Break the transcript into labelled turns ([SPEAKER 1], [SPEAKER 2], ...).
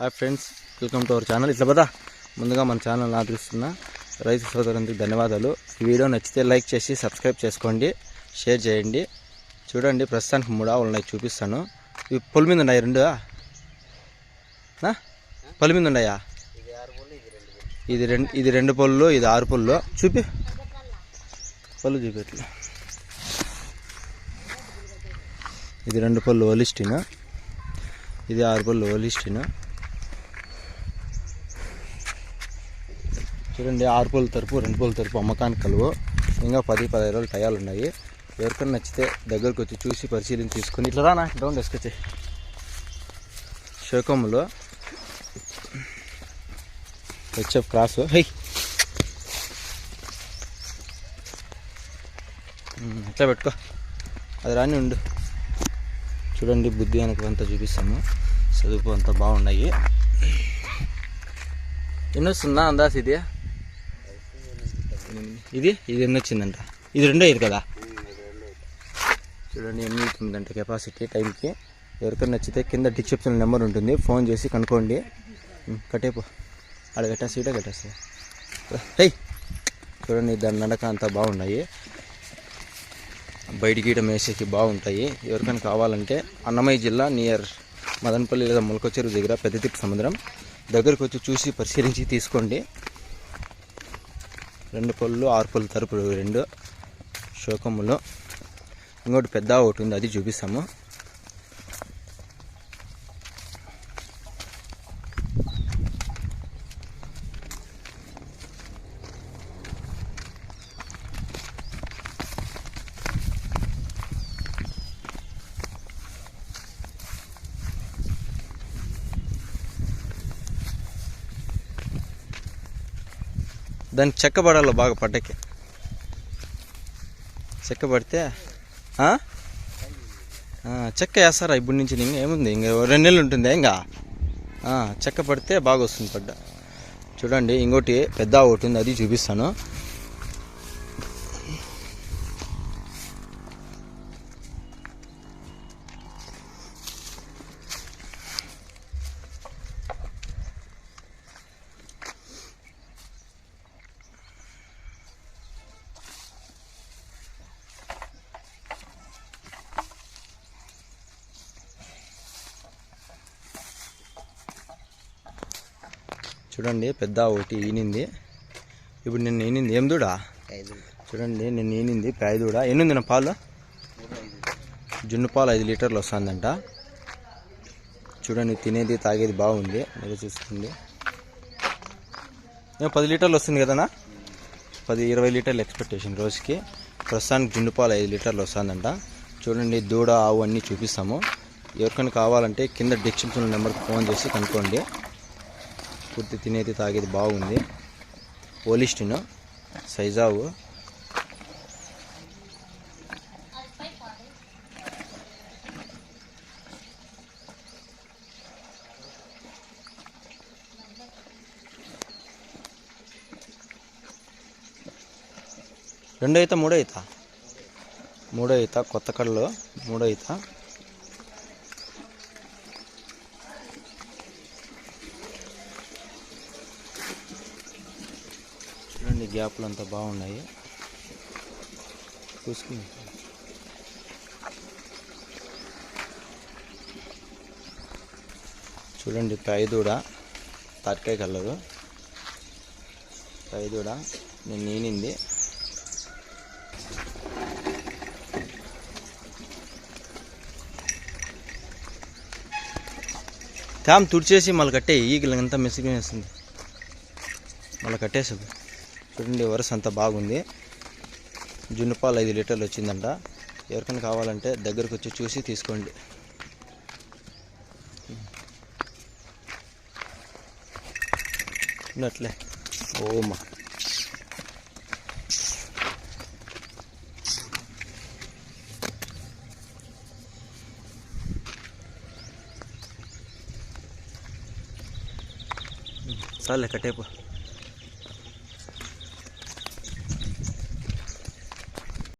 [SPEAKER 1] Hi friends welcome to our channel ఇట్లా పదా ముందుగా మన ఛానల్ ఆదరిస్తున్న రైతు సోదరులకు ధన్యవాదాలు. ఈ వీడియో నచ్చితే లైక్ చేసి సబ్స్క్రైబ్ చేసుకోండి షేర్ చేయండి. చూడండి ప్రస్తుతానికి మూడు ఆవులు ఉన్నాయి చూపిస్తాను. ఇవి పొలి మీద ఉన్నాయి రెండు పొలి మీద ఉన్నాయా? ఇది రెండు ఇది రెండు పొల్లు ఇది ఆరు పొల్లు. చూపి. పళ్ళు చూపెట్లు ఇది రెండు పళ్ళు ఓలిస్టిన్ ఇది ఆరు పళ్ళు ఓలిస్టిన్ చూడండి ఆరు పూల తరపు రెండు పూల తరపు అమ్మకానికి కలువు. ఇంకా పది పదిహేను రోజులు టయాలు ఉన్నాయి. ఎవరికైనా నచ్చితే దగ్గరకు వచ్చి చూసి పరిశీలించి తీసుకొని ఇట్లా రానా? డౌన్ డెస్కొచ్చి శోకములో. హెచ్ఎఫ్ క్రాస్ హై. ఉమ్, ఇట్లా పెట్టుకో. అది రాని ఉండు. చూడండి బుద్ధి వెనక అంతా చూపిస్తాము చదువు అంతా బాగున్నాయి. ఎన్నో సున్నా అందాస్ ఇది? ఇది? ఇది ఎన్ని వచ్చిందంట ఇది రెండో ఇది కదా? చూడండి ఎన్ని అవుతుందంట కెపాసిటీ టైంకి ఎవరికైనా నచ్చితే కింద డిస్క్రిప్షన్ నెంబర్ ఉంటుంది. ఫోన్ చేసి కనుక్కోండి. కట్టేపో. అక్కడ కట్టేసి ఇటే కట్టేస్తా. హై చూడండి దాని నడక అంతా బాగున్నాయి. బయట గీయడం వేసేకి బాగుంటాయి. ఎవరికైనా కావాలంటే అన్నమయ్య జిల్లా నియర్ మదనపల్లి లేదా ములకొచ్చెరువు దగ్గర పెద్దతిప్పు సముద్రం దగ్గరకు వచ్చి చూసి పరిశీలించి తీసుకోండి. రెండు పళ్ళు ఆరు పళ్ళు తరపు రెండు శోకములు. ఇంకోటి పెద్ద ఒకటి ఉంది అది చూపిస్తాము. దాన్ని చెక్కబడాలి బాగా పట్టకి చెక్క పడితే చెక్క వేస్తారా ఇప్పటి నుంచి ఇంకా? ఏముంది? ఇంకా రెండు నెలలు ఉంటుందా ఇంకా? చెక్క పడితే బాగా వస్తుంది పడ్డ. చూడండి ఇంకోటి పెద్ద ఒకటి ఉంది అది చూపిస్తాను. చూడండి పెద్ద ఒకటి ఈనింది. ఇప్పుడు నిన్న ఈనింది. ఏం దూడా? చూడండి నిన్న ఈనింది. ప్యాయ దూడ. ఎన్నుంది నా పాలు? జున్ను పాలు ఐదు లీటర్లు వస్తుందంట. చూడండి తినేది తాగేది బాగుంది. మీరు చూసుకోండి ఏం పది లీటర్లు వస్తుంది కదనా పది ఇరవై లీటర్లు ఎక్స్పెక్టేషన్ రోజుకి. ప్రస్తుతానికి జున్ను పాలు ఐదు లీటర్లు వస్తుందంట. చూడండి దూడ ఆవు అన్నీ చూపిస్తాము. ఎవరికైనా కావాలంటే కింద డిస్క్రిప్షన్ నెంబర్కి ఫోన్ చేసి కనుక్కోండి. పూర్తి తినేది తాగేది బాగుంది. పోలిస్టిన్ సైజావు. రెండో ఈత మూడో ఈత. మూడో ఈత కొత్త కళ్ళు మూడో ఈత. చూడండి గ్యాప్లు అంతా బాగున్నాయి. చూసుకుని. చూడండి ప్రైదూడ తాటికాయ కలరు ప్రైదూడ నేను నేనింది. తాము తుడిచేసి మళ్ళీ కట్టే ఈగలంతా మెసిగినేస్తుంది మళ్ళీ కట్టేస్తుంది. చూడండి వరుస అంతా బాగుంది. జున్ను పాలు ఐదు లీటర్లు వచ్చిందంట. ఎవరికైనా కావాలంటే దగ్గరకు వచ్చి చూసి తీసుకోండి. ఉన్నట్లే. ఓమా చాలే టైపు